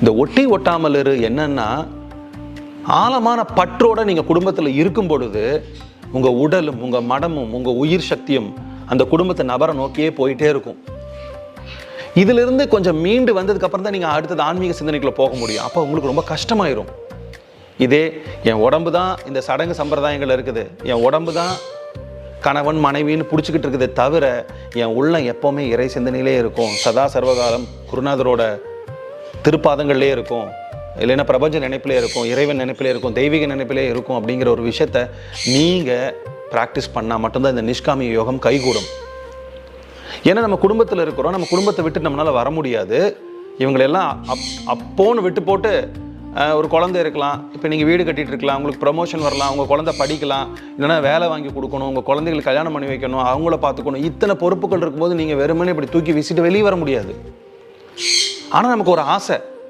இந்த ஒட்டி ஒட்டாமல் இரு என்னன்னா ஆழமான பற்றோட நீங்கள் குடும்பத்தில் இருக்கும் பொழுது உங்கள் உடலும் உங்கள் மடமும் உங்கள் உயிர் சக்தியும் அந்த குடும்பத்தை நபரை நோக்கியே போயிட்டே இருக்கும். இதிலிருந்து கொஞ்சம் மீண்டு வந்ததுக்கப்புறம் தான் நீங்கள் அடுத்தது ஆன்மீக சிந்தனைக்குள்ள போக முடியும். அப்போ உங்களுக்கு ரொம்ப கஷ்டமாயிரும். இதே என் உடம்பு தான் இந்த சடங்கு சம்பிரதாயங்கள் இருக்குது. என் உடம்பு தான் கணவன் மனைவின்னு பிடிச்சிக்கிட்டு இருக்குதே தவிர என் உள்ளம் எப்போவுமே இறை சிந்தனையிலே இருக்கும். சதா சர்வகாலம் குருநாதரோட திருப்பாதங்கள்லே இருக்கும். இல்லைன்னா பிரபஞ்ச நினைப்பிலே இருக்கும் இறைவன் நினைப்பிலே இருக்கும் தெய்வீக நினைப்பிலே இருக்கும் அப்படிங்கிற ஒரு விஷயத்த நீங்கள் ப்ராக்டிஸ் பண்ணால் மட்டும்தான் இந்த நிஷ்காமி யோகம் கைகூடும். ஏன்னா நம்ம குடும்பத்தில் இருக்கிறோம் நம்ம குடும்பத்தை விட்டு நம்மளால் வர முடியாது. இவங்களெல்லாம் அப் அப்போன்னு விட்டு போட்டு ஒரு குழந்தை இருக்கலாம் இப்போ நீங்கள் வீடு கட்டிகிட்டு இருக்கலாம் உங்களுக்கு ப்ரமோஷன் வரலாம் உங்கள் குழந்தை படிக்கலாம் இல்லைன்னா வேலை வாங்கி கொடுக்கணும் உங்கள் குழந்தைகளுக்கு கல்யாணம் பண்ணி வைக்கணும் அவங்கள பார்த்துக்கணும் இத்தனை பொறுப்புகள் இருக்கும்போது நீங்கள் வெறுமனே இப்படி தூக்கி வீசிட்டு வெளியே வர முடியாது. ஆனால் நமக்கு ஒரு ஆசை.